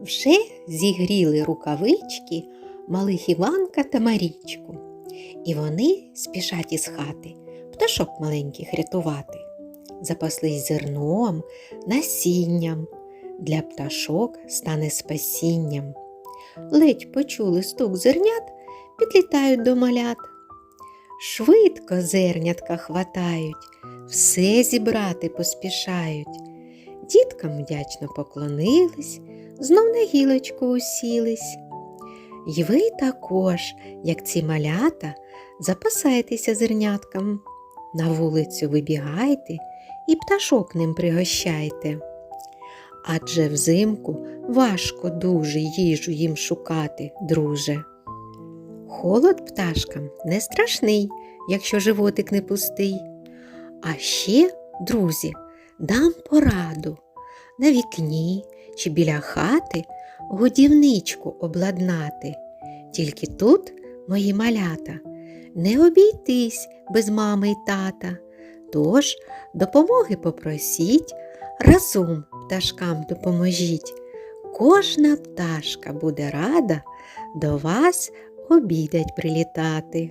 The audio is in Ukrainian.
Вже зігріли рукавички малих Іванка та Марічку, і вони спішать із хати пташок маленьких рятувати. Запаслись зерном, насінням. Для пташок стане спасінням. Ледь почули стук зернят, підлітають до малят. Швидко зернятка хватають, все зібрати поспішають. Діткам вдячно поклонились, знов на гілочку усілись. І ви також, як ці малята, запасайтеся зерняткам, на вулицю вибігайте і пташок ним пригощайте. Адже взимку важко дуже їжу їм шукати, друже. Холод пташкам не страшний, якщо животик не пустий. А ще, друзі, дам пораду на вікні чи біля хати годівничку обладнати. Тільки тут, мої малята, не обійтись без мами й тата. Тож допомоги попросіть, разом пташкам допоможіть. Кожна пташка буде рада до вас обідать прилітати.